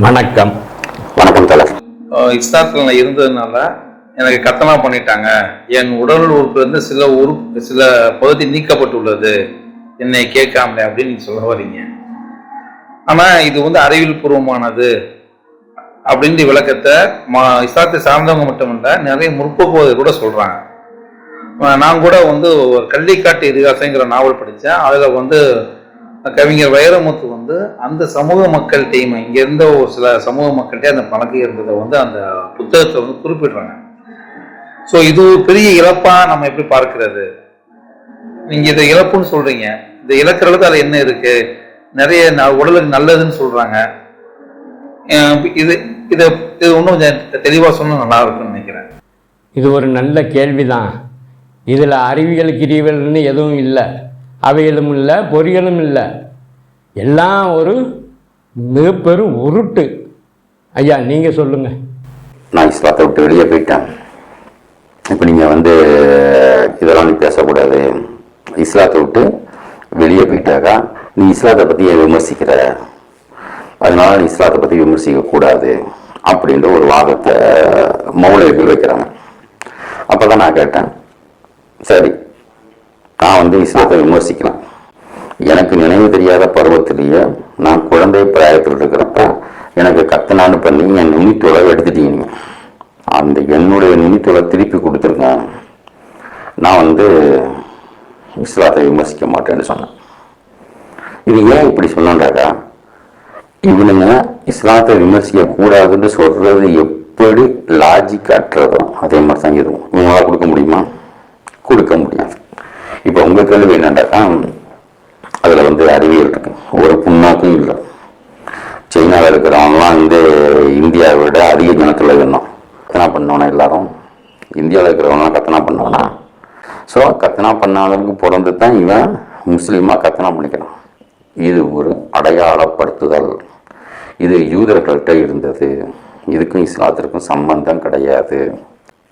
வணக்கம். வணக்கம் தலர் இஸ்லாத்தில் நான் இருந்ததுனால எனக்கு கத்தனா பண்ணிட்டாங்க. என் உடல் உறுப்பு வந்து சில உறுப்பு சில பகுதி நீக்கப்பட்டுள்ளது. என்னை கேட்காமலே அப்படின்னு சொல்ல வரீங்க. ஆனா இது வந்து அறிவியல் பூர்வமானது அப்படின்ற விளக்கத்தை மா இஸ்லாத்தை சார்ந்தவங்க மட்டுமல்ல நிறைய முற்போக்குவது கூட சொல்றாங்க. அஹ் நான் கூட வந்து ஒரு கள்ளிக்காட்டு இதிகாசங்கிற நாவல் படித்தேன் அதில் வந்து கவிஞர் வைரமுத்து வந்து அந்த சமூக மக்கள்கிட்டையும் இங்க இருந்த ஒரு சில சமூக மக்கள்கிட்ட அந்த பழக்கம் இருந்ததை வந்து அந்த புத்தகத்தை வந்து குறிப்பிடுறாங்க. ஸோ இது ஒரு பெரிய இழப்பாக நம்ம எப்படி பார்க்கிறது? நீங்கள் இதை இழப்புன்னு சொல்கிறீங்க இந்த இழக்கிற அளவுக்கு அது என்ன இருக்குது நிறைய ந- உடலுக்கு நல்லதுன்னு சொல்கிறாங்க இது இதை இது இன்னும் கொஞ்சம் தெளிவாக சொன்னால் நல்லா இருக்கும்னு நினைக்கிறேன். இது ஒரு நல்ல கேள்விதான். இதில் அறிவியல் கிரிவியல்னு எதுவும் இல்லை. அவைகளும் இல்லை பொறிகளும் இல்லை. எல்லாம் ஒரு மிகப்பெரும் உருட்டு. ஐயா நீங்கள் சொல்லுங்கள் நான் இஸ்லாத்தை விட்டு வெளியே போயிட்டேன். இப்போ நீங்கள் வந்து இதெல்லாம் நீ பேசக்கூடாது. இஸ்லாத்தை விட்டு வெளியே போயிட்டாக்கா நீ இஸ்லாத்தை பற்றி விமர்சிக்கிற. அதனால நீ இஸ்லாத்தை பற்றி விமர்சிக்க கூடாது அப்படின்ற ஒரு வாதத்தை மௌலிகள் வைக்கிறாங்க. அப்போ தான் நான் கேட்டேன். சரி. நான் வந்து இஸ்லாத்தை விமர்சிக்கலாம் எனக்கு நினைவு தெரியாத பருவத்திலேயே நான் குழந்தை பிராயத்தில் இருக்கிறப்ப எனக்கு கத்தனான்னு பண்ணி என் நுனித்துளை எடுத்துட்டீங்க. அந்த என்னுடைய நுனித்துளை திருப்பி கொடுத்துருக்கேன். நான் வந்து இஸ்லாத்தை விமர்சிக்க மாட்டேன்னு சொன்னேன். இது ஏன் இப்படி சொன்னோண்டாக்கா இவனுங்க இஸ்லாத்தை விமர்சிக்க கூடாதுன்னு சொல்றது எப்படி லாஜிக் அற்றதோ அதே மாதிரி தான் இதுவும். இவங்களால் கொடுக்க முடியுமா? கொடுக்க முடியாது. இப்போ உங்கள் கேள்வி என்னண்டாக்கா அதில் வந்து அறிவியல் இருக்கு. ஒரு புண்ணாக்கும் இல்லை. சைனாவில் இருக்கிறவங்களாம் வந்து இந்தியாவை விட அதிக ஜனத்தில் இருந்தோம் கத்தனா பண்ணோன்னா எல்லாரும்? இந்தியாவில் இருக்கிறவங்களாம் கத்தனா பண்ணோன்னா ஸோ கத்தனா பண்ணாதவனுக்கு பிறந்து தான் இவன் முஸ்லீமாக கத்தனா பண்ணிக்கிறான். இது ஒரு அடையாளப்படுத்துதல். இது யூதர்கள்ட்ட இருந்தது. இதுக்கும் இஸ்லாத்திற்கும் சம்பந்தம் கிடையாது.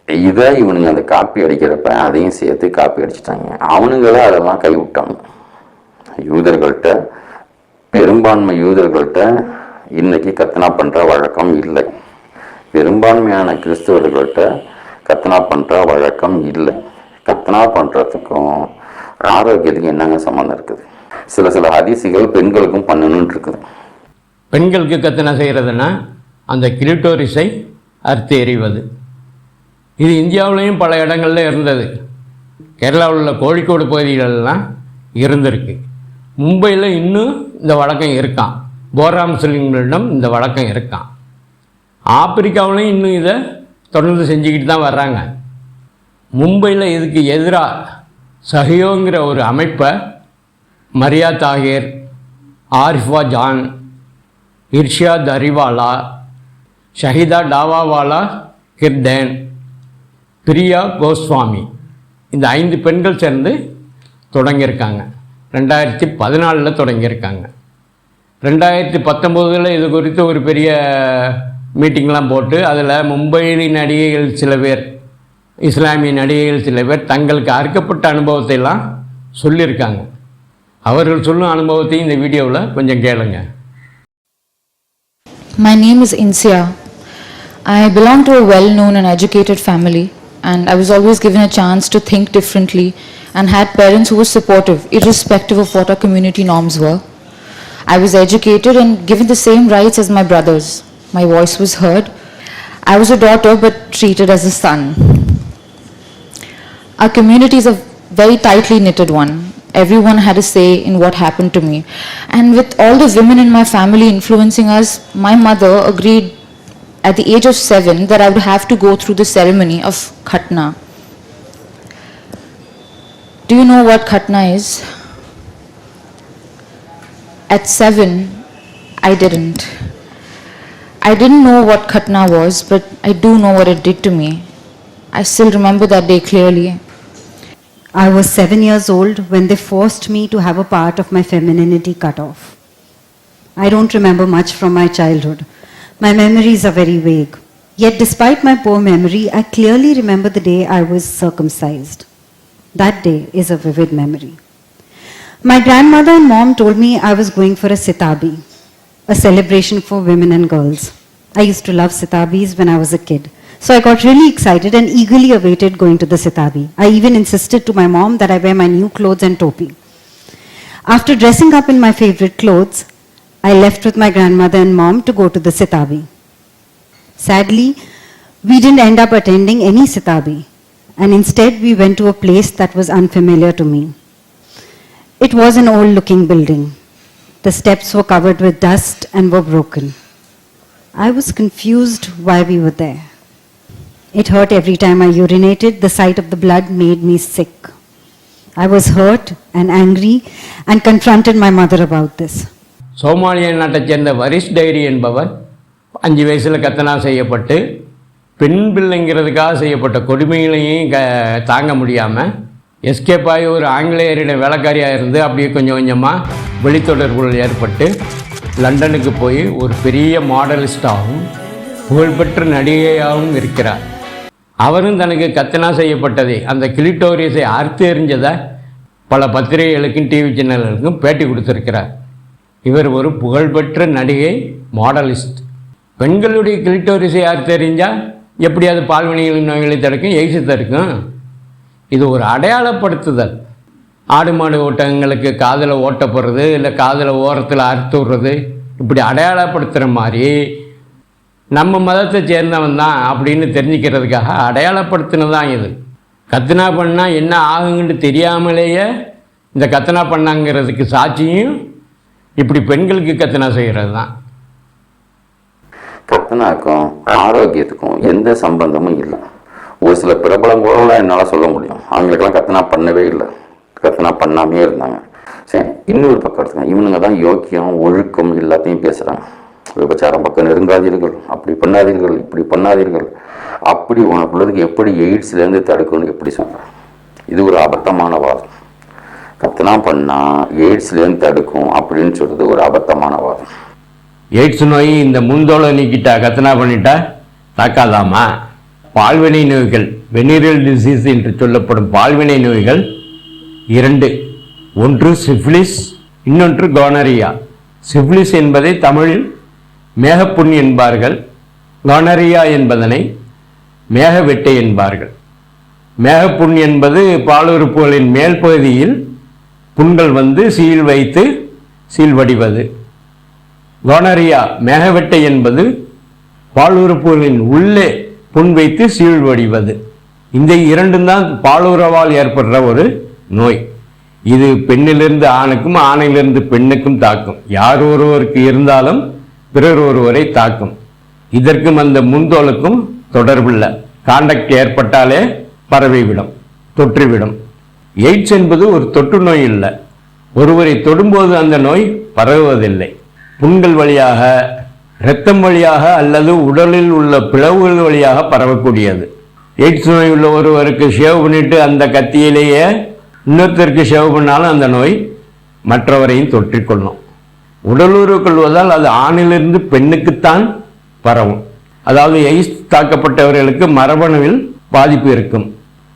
இதை இவனுங்க அந்த காப்பி அடிக்கிறப்ப அதையும் சேர்த்து காப்பி அடிச்சிட்டாங்க. அவனுங்களே அதெல்லாம் கைவிட்டாங்க. யூதர்கள்ட்ட பெரும்பான்மை யூதர்கள்ட்ட இன்னைக்கு கத்தனா பண்ற வழக்கம் இல்லை. பெரும்பான்மையான கிறிஸ்தவர்கள்ட்ட கத்தனா பண்ற வழக்கம் இல்லை. கத்தனா பண்றதுக்கும் ஆரோக்கியத்துக்கும் என்னங்க சம்மந்தம் இருக்குது? சில சில அதிசிகள் பெண்களுக்கும் பண்ணணும்னு இருக்குது. பெண்களுக்கு கத்தனை செய்கிறதுனா அந்த கிரிட்டோரிஸை அறுத்து எறிவது இது இந்தியாவுலேயும் பல இடங்கள்ல இருந்தது. கேரளாவில் உள்ள கோழிக்கோடு பகுதிகளெல்லாம் இருந்திருக்கு. மும்பையில் இன்னும் இந்த வழக்கம் இருக்கான் போராம் சிலிங்களிடம் இந்த வழக்கம் இருக்கான் ஆப்பிரிக்காவிலையும் இன்னும் இதை தொடர்ந்து செஞ்சுக்கிட்டு தான் வர்றாங்க. மும்பையில் இதுக்கு எதிராக சஹியோங்கிற ஒரு அமைப்பை மரியா தாகேர் ஆரிஃபா ஜான் இர்ஷாத் அரிவாலா ஷஹிதா டாவாவாலா கிர்தேன் பிரியா கோஸ்வாமி. இந்த ஐந்து பெண்கள் சேர்ந்து தொடங்கியிருக்காங்க. ரெண்டாயிரத்தி பதினாலில் தொடங்கியிருக்காங்க. ரெண்டாயிரத்தி பத்தொம்போதில் இது குறித்து ஒரு பெரிய மீட்டிங்லாம் போட்டு அதில் மும்பை நடிகைகள் சில பேர் இஸ்லாமிய நடிகைகள் சில பேர் தங்களுக்கு அறுக்கப்பட்ட அனுபவத்தை எல்லாம் சொல்லியிருக்காங்க. அவர்கள் சொல்லும் அனுபவத்தையும் இந்த வீடியோவில் கொஞ்சம் கேளுங்க. My name is Insia. I belong to a well known and educated family, and I was always given a chance to think differently and had parents who were supportive, irrespective of what our community norms were. I was educated and given the same rights as my brothers. My voice was heard. I was a daughter but treated as a son. Our community is a very tightly knitted one. Everyone had a say in what happened to me. And with all the women in my family influencing us, my mother agreed at the age of seven that I would have to go through the ceremony of Khatna. Do you know what Khatna is? At seven, I didn't. I didn't know what Khatna was, but I do know what it did to me. I still remember that day clearly. I was seven years old when they forced me to have a part of my femininity cut off. I don't remember much from my childhood. My memories are very vague. Yet, despite my poor memory, I clearly remember the day I was circumcised. That day is a vivid memory. My grandmother and mom told me I was going for a sitabi. a celebration for women and girls. I used to love sitabis when I was a kid. So I got really excited and eagerly awaited going to the sitabi. I even insisted to my mom that I wear my new clothes and topi. After dressing up in my favorite clothes, I left with my grandmother and mom to go to the sitabi. Sadly, we didn't end up attending any sitabi, and instead we went to a place that was unfamiliar to me. It was an old looking building. The steps were covered with dust and were broken. I was confused why we were there. It hurt every time I urinated. The sight of the blood made me sick. I was hurt and angry and confronted my mother about this. Somalia நாட்டைச் சேர்ந்த வரிஷ் diary என்பவர் அஞ்சு வயசில் கத்தனா செய்யப்பட்டு பெண் பிள்ளைங்கிறதுக்காக செய்யப்பட்ட கொடுமைகளையும் க தாங்க முடியாமல் எஸ்கேப் ஆகி ஒரு ஆங்கிலேயரிடம் வேலைக்காரியாக இருந்து அப்படியே கொஞ்சம் கொஞ்சமாக வெளித்தொடர்புகள் ஏற்பட்டு லண்டனுக்கு போய் ஒரு பெரிய மாடலிஸ்டாகவும் புகழ்பெற்ற நடிகையாகவும் இருக்கிறார். அவரும் தனக்கு கத்தனா செய்யப்பட்டதை அந்த கிளிட்டோரியஸை அறுத்து எறிஞ்சதை பல பத்திரிகைகளுக்கும் டிவி சேனல்களுக்கும் பேட்டி கொடுத்துருக்கிறார். இவர் ஒரு புகழ்பெற்ற நடிகை மாடலிஸ்ட். பெண்களுடைய கிளிட்டோரிஸை யார் தெரிஞ்சால் எப்படி அது பால்வினைகளின் நோய்களை தடுக்கும்? எய்ஸை தடுக்கும். இது ஒரு அடையாளப்படுத்துதல். ஆடு மாடு ஓட்டங்களுக்கு காதில் ஓட்ட போடுறது இல்லை காதில் ஓரத்தில் அறுத்து விடுறது இப்படி அடையாளப்படுத்துகிற மாதிரி நம்ம மதத்தை சேர்ந்தவன் தான் அப்படின்னு தெரிஞ்சுக்கிறதுக்காக அடையாளப்படுத்தினதான் இது. கத்தனா பண்ணால் என்ன ஆகுங்கன்னு தெரியாமலேயே இந்த கத்தனா பண்ணாங்கிறதுக்கு சாட்சியும் இப்படி பெண்களுக்கு கத்தனா செய்கிறது தான் கத்தனாக்கும் ஆரோக்கியத்துக்கும் எந்த சம்பந்தமும் இல்லை. ஒரு சில பிரபலங்களெல்லாம் என்னால் சொல்ல முடியும். அவங்களுக்கெல்லாம் கத்தனா பண்ணவே இல்லை. கத்தனா பண்ணாமே இருந்தாங்க. சரி இன்னொரு பக்கம் எடுத்துங்க இவனுங்க தான் யோக்கியம் ஒழுக்கம் எல்லாத்தையும் பேசுகிறாங்க விபச்சாரம் பக்கம் நெருங்காதீர்கள். அப்படி பண்ணாதீர்கள் இப்படி பண்ணாதீர்கள். அப்படி உனக்குள்ளதுக்கு எப்படி எய்ட்ஸ்லேருந்து தடுக்கணும்னு எப்படி சொல்கிறேன் இது ஒரு அபத்தமான வாதம். கத்தனா பண்ணால் எய்ட்ஸ்லேருந்து தடுக்கும் அப்படின்னு சொல்கிறது ஒரு அபத்தமான வாதம். எய்ட்ஸ் நோய் இந்த முந்தோலை நீக்கிட்டா கத்தனா பண்ணிட்டா தாக்காதாமா? பால்வினை நோய்கள் வெனீரியல் டிசீஸ் என்று சொல்லப்படும் பால்வினை நோய்கள் இரண்டு. ஒன்று சிஃபிலிஸ் இன்னொன்று கோனரியா சிஃபிலிஸ் என்பதை தமிழில் மேகப்புண் என்பார்கள். கோனரியா என்பதனை மேகவெட்டை என்பார்கள். மேகப்புண் என்பது பாலுறுப்புகளின் மேல் பகுதியில் புண்கள் வந்து சீல் வைத்து சீல் வடிவது. கோனரியா மேகவெட்டை என்பது பாலுறுப்புகளின் உள்ளே புண் வைத்து சீழ் வடிவது. இந்த இரண்டும் தான் பாலுறவால் ஏற்படுற ஒரு நோய். இது பெண்ணிலிருந்து ஆணுக்கும் ஆணையிலிருந்து பெண்ணுக்கும் தாக்கும். யார் ஒருவருக்கு இருந்தாலும் பிறர் ஒருவரை தாக்கும். இதற்கும் அந்த முன்தோலுக்கும் தொடர்பில்லை. காண்டக்ட் ஏற்பட்டாலே பரவிவிடும் தொற்றிவிடும். எய்ட்ஸ் என்பது ஒரு தொற்று நோய் இல்லை. ஒருவரை தொடும்போது அந்த நோய் பரவுவதில்லை. புண்கள் வழியாக இரத்தம் வழியாக அல்லது உடலில் உள்ள பிளவுகள் வழியாக பரவக்கூடியது. எய்ட்ஸ் நோய் உள்ள ஒருவருக்கு ஷேவ் பண்ணிட்டு அந்த கத்தியிலேயே இன்னொருத்தருக்கு ஷேவ் பண்ணாலும் அந்த நோய் மற்றவரையும் தொற்றிக்கொள்ளும் உடலுறவு கொள்வதால் அது ஆணிலிருந்து பெண்ணுக்குத்தான் பரவும். அதாவது எய்ட்ஸ் தாக்கப்பட்டவர்களுக்கு மரபணுவில் பாதிப்பு இருக்கும்.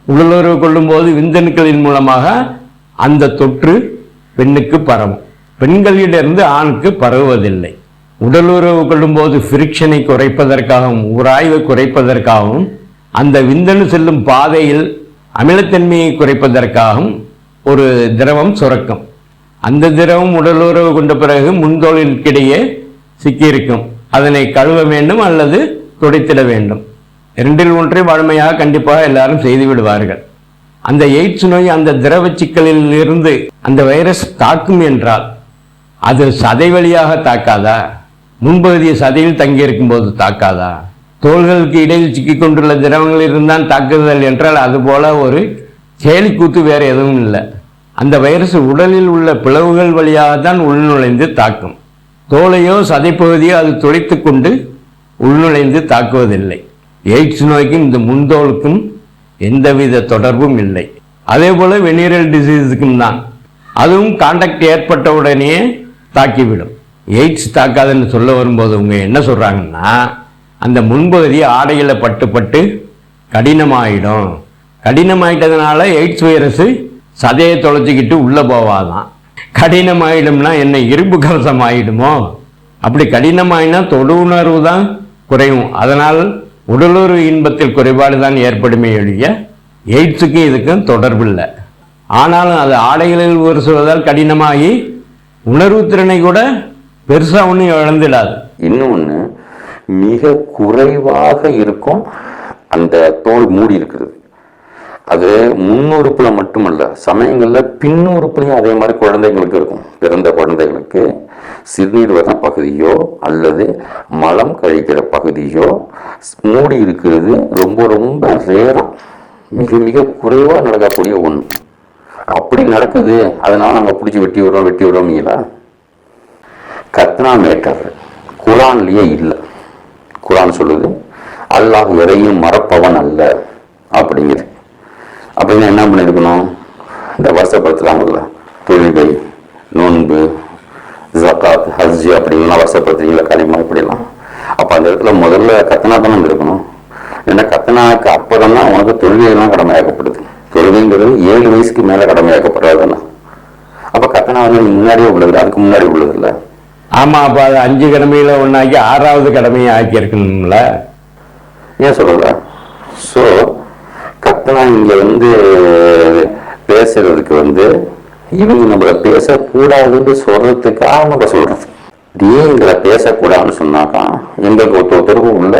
உடலுறவு கொள்ளும்போது விந்தணுக்களின் மூலமாக அந்த தொற்று பெண்ணுக்கு பரவும். பெண்களிடமிருந்து ஆணுக்கு பரவுவதில்லை. உடலுறவு கொள்ளும்போது ஃபிரிக்ஷனை குறைப்பதற்காகவும் உராய்வை குறைப்பதற்காகவும் அந்த விந்தணு செல்லும் பாதையில் அமிலத்தன்மையை குறைப்பதற்காகவும் ஒரு திரவம் சுரக்கும். அந்த திரவம் உடலுறவு கொண்ட பிறகு முன்தோலிற்கிடையே சிக்கியிருக்கும். அதனை கழுவ வேண்டும் அல்லது துடைத்திட வேண்டும். இரண்டில் ஒன்றை வழமையாக கண்டிப்பாக எல்லாரும் செய்து விடுவார்கள். அந்த எய்ட்ஸ் நோய் அந்த திரவ சிக்கலில் இருந்து அந்த வைரஸ் தாக்கும் என்றால் அது சதை வழியாக தாக்காதா? முன்பகுதிய சதையில் தங்கியிருக்கும் போது தாக்காதா? தோள்களுக்கு இடையில் சிக்கிக் கொண்டுள்ள திரவங்கள் இருந்தால் தாக்குதல் என்றால் அதுபோல ஒரு கேலிக்கூத்து வேறு எதுவும் இல்லை. அந்த வைரஸ் உடலில் உள்ள பிளவுகள் வழியாக தான் உள்நுழைந்து தாக்கும். தோலையோ சதைப்பகுதியோ அது துடைத்து கொண்டு உள்நுழைந்து தாக்குவதில்லை. எய்ட்ஸ் நோய்க்கும் இந்த முன்தோலுக்கும் எந்தவித தொடர்பும் இல்லை. அதே போல வெனீரல் டிசீஸுக்கும் தான். அதுவும் காண்டாக்ட் ஏற்பட்ட உடனே தாக்கிவிடும். எய்ட்ஸ் தாக்காதுன்னு சொல்ல வரும்போது அவங்க என்ன சொல்கிறாங்கன்னா அந்த முன்பகுதி ஆடையில் பட்டு பட்டு கடினமாயிடும். கடினமாயிட்டதுனால எய்ட்ஸ் வைரஸு சதையை தொலைச்சிக்கிட்டு உள்ளே போவாதான். கடினமாயிடும்னா என்ன இரும்பு கவசம் ஆயிடுமோ அப்படி கடினமாயினா தொடு உணர்வு தான் குறையும். அதனால் உடலுறு இன்பத்தில் குறைபாடு தான் ஏற்படுமே ஒழிய எய்ட்ஸுக்கும் இதுக்கும் தொடர்பில்லை. ஆனாலும் அது ஆடைகளில் உரசுவதால் கடினமாகி உணர்வு திறனை கூட பெருசாக ஒன்றும் இழந்துடாது. இன்னொன்று மிக குறைவாக இருக்கும் அந்த தோல் மூடி இருக்கிறது. அது முன்னுறுப்பில் மட்டுமல்ல சமயங்களில் பின்னுறுப்புலையும் அதே மாதிரி குழந்தைங்களுக்கு இருக்கும். பிறந்த குழந்தைகளுக்கு சிறுநீர் வர பகுதியோ அல்லது மலம் கழிக்கிற பகுதியோ மூடி இருக்கிறது. ரொம்ப ரொம்ப ரேரம் மிக மிக குறைவாக நடக்கக்கூடிய ஒன்று அப்படி நடக்குது அதனால் நாங்கள் பிடிச்சி வெட்டி விடுறோம் வெட்டி விடுறோம்ங்களா கத்னா மேட்டர் குரான்லேயே இல்லை. குரான் சொல்லுது அல்லாஹ் எதையும் மறப்பவன் அல்ல அப்படிங்குது. அப்படின்னா என்ன பண்ணியிருக்கணும் இந்த வருஷப்படுத்துகிறாங்கல்ல தொழுகை. ஹஜ் அப்படின்லாம் வருஷப்படுத்துறீங்களா களிமா இப்படிலாம். அப்போ அந்த இடத்துல முதல்ல கத்தனா தானே இருக்கணும். ஏன்னா கத்தனாக்கு அப்புறம் தான் உனக்கு தொழுகையெல்லாம் கடமையாக்கப்படுது. தொழுகைங்கிறது ஏழு வயசுக்கு மேலே கடமையாக்கப்படுறதுன்னா அப்போ கத்தனா வந்து முன்னாடியே உள்ளது அதுக்கு முன்னாடி உள்ளது இல்லை ஆமாம் அப்போ அது அஞ்சு கடமையில் ஒன்றாக்கி ஆறாவது கடமையை ஆக்கியிருக்கணும்ல? ஏன் சொல்லல ஸோ கத்தனா இங்க வந்து பேசுறதுக்கு வந்து இவங்க நம்மள பேசக்கூடாதுன்னு சொல்றதுக்காக நம்ம சொல்றது ஏன் பேசக்கூடாதுன்னு சொன்னாக்கா எங்களுக்கு ஒருத்தர் ஒருத்தருக்கு உள்ள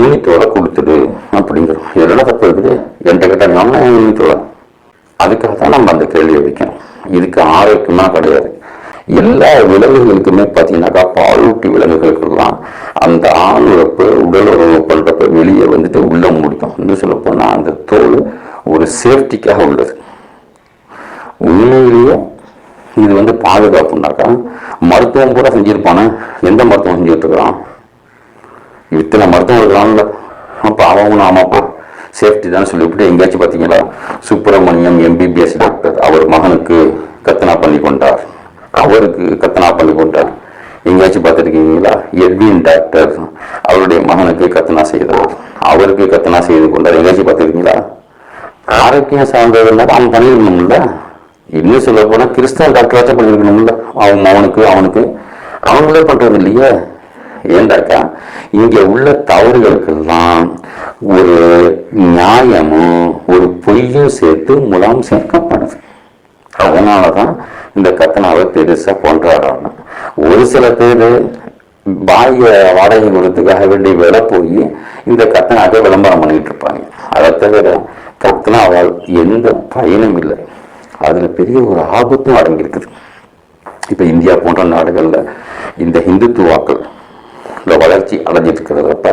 யூனித்தோட கொடுத்துடு அப்படிங்கிறோம். இதெல்லாம் தப்பு இருக்குது? என்கிட்ட கிட்ட யூனித்தோட அதுக்காக தான் நம்ம அந்த கேள்வியை வைக்கணும் இதுக்கு ஆரோக்கியமா கிடையாது. எல்லா விலங்குகளுக்குமே பார்த்தீங்கன்னாக்கா பாலூட்டி விலங்குகளுக்கெல்லாம் அந்த ஆண் உறுப்பு உடல் உறவு பண்ணுறப்ப வெளியே வந்துட்டு உள்ள முடிக்கும். இன்னும் சொல்ல அந்த தோல் ஒரு சேஃப்டிக்காக உள்ளது. உண்மையிலேயே இது வந்து பாதுகாப்புனாக்கா மருத்துவம் கூட செஞ்சுருப்பானே. எந்த மருத்துவம் செஞ்சுட்ருக்கிறான்? இத்தனை மருத்துவம் இருக்கிறான்ல. அப்போ அவங்களும் ஆமாப்பா சேஃப்டி தான் சொல்லிவிட்டு எங்கேயாச்சும் பார்த்தீங்களா? சுப்பிரமணியம் எம்பிபிஎஸ் டாக்டர் அவர் மகனுக்கு கத்தனா பண்ணி கொண்டார். அவருக்கு கத்தனா பண்ணி கொண்டார். எங்கேயாச்சும் பார்த்துருக்கீங்களா? எட்வின் டாக்டர் அவருடைய மகனுக்கு கத்தனா செய்தார். அவருக்கு கத்தனா செய்து கொண்டார். எங்கேயாச்சும் பார்த்துருக்கீங்களா? ஆரோக்கியம் சார்ந்ததுனால அவன் பண்ணியிருந்தோம்ல இன்னும் சொல்ல போனால் கிறிஸ்தவ டாக்டராச்சும் பண்ணியிருக்கணும்ல அவன் அவனுக்கு அவனுக்கு. அவங்களே பண்ணுறது இல்லையே. ஏண்டாக்கா இங்கே உள்ள தவறுகளுக்கெல்லாம் ஒரு நியாயமும் ஒரு பொய்யும் சேர்த்து முலாம் சேர்க்கப்படுது. அதனாலதான் இந்த கத்தனாவை பெருசாக கொண்டாடுறாங்க ஒரு சில பேர் பாய வாடகை கொடுத்துக்காக வேண்டி விலை போய் இந்த கத்தனாக்க விளம்பரம் பண்ணிட்டு இருப்பாங்க. அதை தவிர கத்தனாவால் எந்த பயனும் இல்லை. அதில் பெரிய ஒரு ஆபத்தும் அடங்கியிருக்குது. இப்போ இந்தியா போன்ற நாடுகளில் இந்த இந்துத்துவாக்கள் இந்த வளர்ச்சி அடைஞ்சிட்டு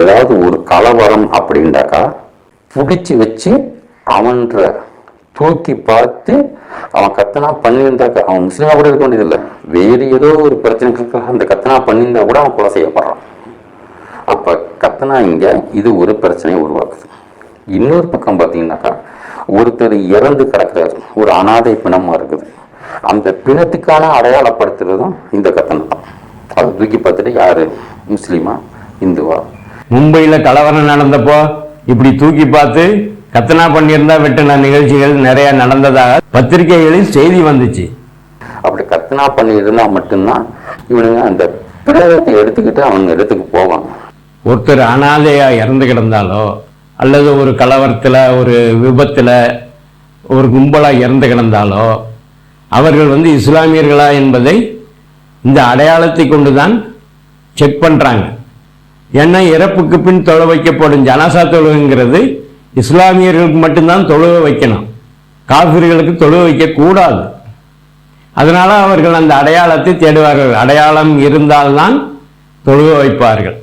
ஏதாவது ஒரு கலவரம் அப்படின்னாக்கா பிடிச்சி வச்சு அவன்ற தூக்கி பார்த்து அவன் கத்தனா பண்ணியிருந்தாக்க அவன் முஸ்லீமா கூட இருக்க வேண்டியதில்லை. வேறு ஏதோ ஒரு பிரச்சனைக்காக அந்த கத்தனா பண்ணியிருந்தா கூட அவன் கொலை செய்யப்படுறான். அப்போ கத்தனா இங்கே இது ஒரு பிரச்சனையை உருவாக்குது. இன்னொரு பக்கம் பார்த்தீங்கன்னாக்கா ஒருத்தர் இறந்து கிடக்கிறாரு. ஒரு அனாதை பிணமா இருக்குது. அந்த பிணத்துக்கான அடையாளப்படுத்துறதும் இந்த கத்தனை தான் அதை தூக்கி பார்த்துட்டு யாரு? முஸ்லீமா? இந்துவா? மும்பையில் கலவரம் நடந்தப்போ இப்படி தூக்கி பார்த்து கத்தனா பண்ணியிருந்தா வெட்டின நிகழ்ச்சிகள் நிறைய நடந்ததாக பத்திரிகைகளில் செய்தி வந்துச்சு. அப்படி கத்தனா பண்ணியிருந்தா மட்டும்தான் இவனுங்க அந்த பிரேதத்தை எடுத்துக்கிட்டு அவங்க இடத்துக்கு போவாங்க. ஒருத்தர் அனாதையா இறந்து கிடந்தாலோ அல்லது ஒரு கலவரத்தில் ஒரு விபத்தில் ஒரு கும்பலாக இறந்து கிடந்தாலோ அவர்கள் வந்து இஸ்லாமியர்களா என்பதை இந்த அடையாளத்தை கொண்டு தான் செக் பண்ணுறாங்க ஏன்னா இறப்புக்கு பின் தொழ வைக்கப்படும் ஜனாசா தொழுகைங்கிறது இஸ்லாமியர்களுக்கு மட்டும்தான் தொழுக வைக்கணும். காஃபிர்களுக்கு தொழுக வைக்கக்கூடாது. அதனால அவர்கள் அந்த அடையாளத்தை தேடுவார்கள். அடையாளம் இருந்தால்தான் தொழுக வைப்பார்கள்.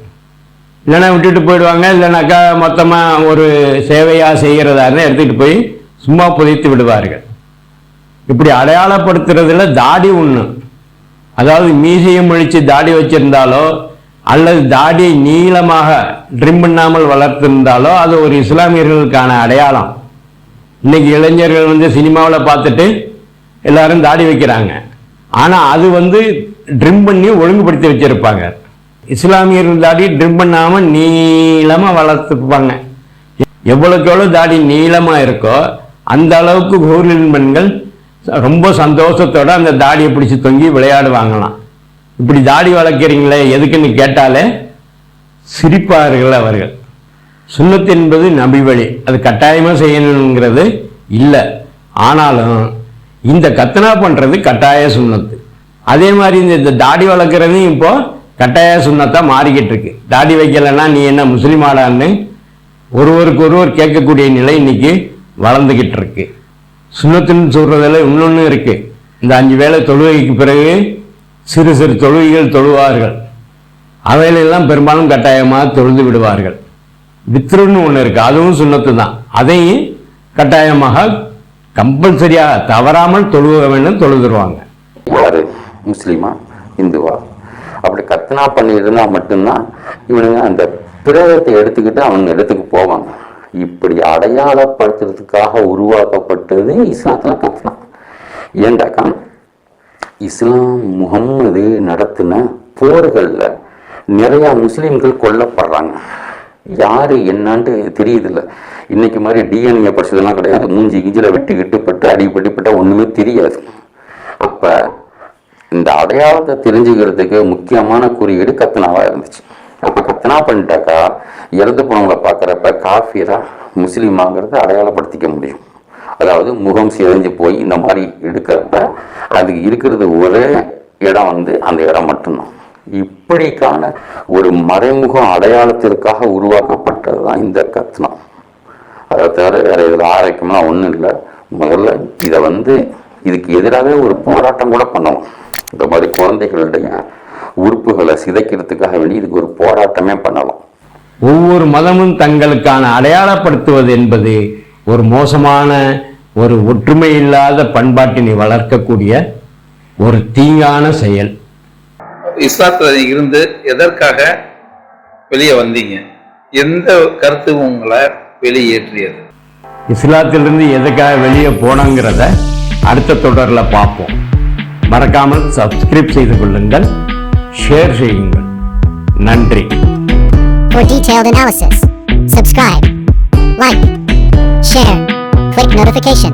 இல்லைன்னா விட்டுட்டு போயிடுவாங்க. இல்லைனாக்கா மொத்தமாக ஒரு சேவையாக செய்கிறதா எடுத்துகிட்டு போய் சும்மா புதைத்து விடுவார்கள். இப்படி அடையாளப்படுத்துறதுல தாடி ஒன்று அதாவது மீசையும் முழிச்சு தாடி வச்சிருந்தாலோ அல்லது தாடியை நீளமாக ட்ரிம் பண்ணாமல் வளர்த்திருந்தாலோ அது ஒரு இஸ்லாமியர்களுக்கான அடையாளம். இன்னைக்கு இளைஞர்கள் வந்து சினிமாவில் பார்த்துட்டு எல்லாரும் தாடி வைக்கிறாங்க. ஆனால் அது வந்து ட்ரிம் பண்ணி ஒழுங்குபடுத்தி வச்சிருப்பாங்க. இஸ்லாமியர்கள் தாடி ட்ரிம் பண்ணாமல் நீளமாக வளர்த்துப்பாங்க. எவ்வளோக்கு எவ்வளோ தாடி நீளமாக இருக்கோ அந்த அளவுக்கு ஊரின் பெண்கள் ரொம்ப சந்தோஷத்தோடு அந்த தாடியை பிடிச்சி தொங்கி விளையாடுவாங்களாம். இப்படி தாடி வளர்க்குறீங்களே எதுக்குன்னு கேட்டாலே சிரிப்பார்கள் அவர்கள். சுண்ணத்து என்பது நபி வழி. அது கட்டாயமாக செய்யணுங்கிறது இல்லை. ஆனாலும் இந்த கத்தனா பண்ணுறது கட்டாய சுண்ணத்து. அதே மாதிரி இந்த இந்த தாடி வளர்க்குறதையும் இப்போது கட்டாய சுண்ணத்தா மாறிக்கிட்டு இருக்கு. தாடி வைக்கலைன்னா நீ என்ன முஸ்லீமாடான்னு ஒருவருக்கு ஒருவர் கேட்கக்கூடிய நிலை இன்னைக்கு வளர்ந்துக்கிட்டு இருக்கு. சுண்ணத்துன்னு சொல்றதுல இன்னொன்று இருக்கு. இந்த அஞ்சு வேளை தொழுகைக்கு பிறகு சிறு சிறு தொழுகைகள் தொழுவார்கள். அவையிலெல்லாம் பெரும்பாலும் கட்டாயமாக தொழுது விடுவார்கள். வித்ருன்னு ஒன்று இருக்கு. அதுவும் சுண்ணத்து தான். அதையும் கட்டாயமாக கம்பல்சரியாக தவறாமல் தொழுக வேண்டும் தொழுதுருவாங்க. முஸ்லீமா? இந்துவா? அப்படி கத்தனா பண்ணியிருந்தா மட்டும்தான் இவனுங்க அந்த பிரேதத்தை எடுத்துக்கிட்டு அவங்க இடத்துக்கு போவாங்க. இப்படி அடையாளப்படுத்துறதுக்காக உருவாக்கப்பட்டது இஸ்லாத்தில் கத்தனா ஏண்டாக்கா இஸ்லாம் முகம்மது நடத்தின போர்களில் நிறையா முஸ்லீம்கள் கொல்லப்படுறாங்க. யாரு என்னான்ட்டு தெரியுதில்ல. இன்னைக்கு மாதிரி டிஎன்ஏ படிச்சதெல்லாம் கிடையாது. மூஞ்சி கிஞ்சில் வெட்டிக்கிட்டு பட்டு அடிபட்டுப்பட்ட ஒன்றுமே தெரியாது. அப்போ இந்த அடையாளத்தை தெரிஞ்சுக்கிறதுக்கு முக்கியமான குறியீடு கத்தனாவா இருந்துச்சு. அப்போ கத்தனா பண்ணிட்டாக்கா இறந்து போனவங்களை பார்க்குறப்ப காஃபியரா முஸ்லீமாங்கிறத அடையாளப்படுத்திக்க முடியும். அதாவது முகம் சிதைஞ்சு போய் இந்த மாதிரி எடுக்கிறப்ப அது இருக்கிறது ஒரே இடம் வந்து அந்த இடம் மட்டும்தான். இப்படிக்கான ஒரு மறைமுக அடையாளத்திற்காக உருவாக்கப்பட்டது தான் இந்த கத்னா. அதை தவிர வேறு இதில் ஆரோக்கியம்லாம் ஒன்றும் இல்லை. முதல்ல இதை வந்து இதுக்கு எதிராகவே ஒரு போராட்டம் கூட பண்ணணும் இந்த மாதிரி குழந்தைகளுடைய உறுப்புகளை சிதைக்கிறதுக்காக வேண்டி இதுக்கு ஒரு போராட்டமே பண்ணலாம். ஒவ்வொரு மதமும் தங்களுக்கான அடையாளப்படுத்துவது என்பது ஒரு மோசமான ஒரு ஒற்றுமை இல்லாத பண்பாட்டினை வளர்க்கக்கூடிய ஒரு தீங்கான செயல். இஸ்லாத்துல இருந்து எதற்காக வெளியே வந்தீங்க? எந்த கருத்து உங்களை வெளியேற்றியது? இஸ்லாத்திலிருந்து எதுக்காக வெளியே போனோங்கிறத அடுத்த தொடரில் பார்ப்போம் மறக்காமல் சப்ஸ்கிரைப் செய்து கொள்ளுங்கள் ஷேர் செய்யுங்கள் நன்றி For detailed analysis, subscribe, like, share, click notification.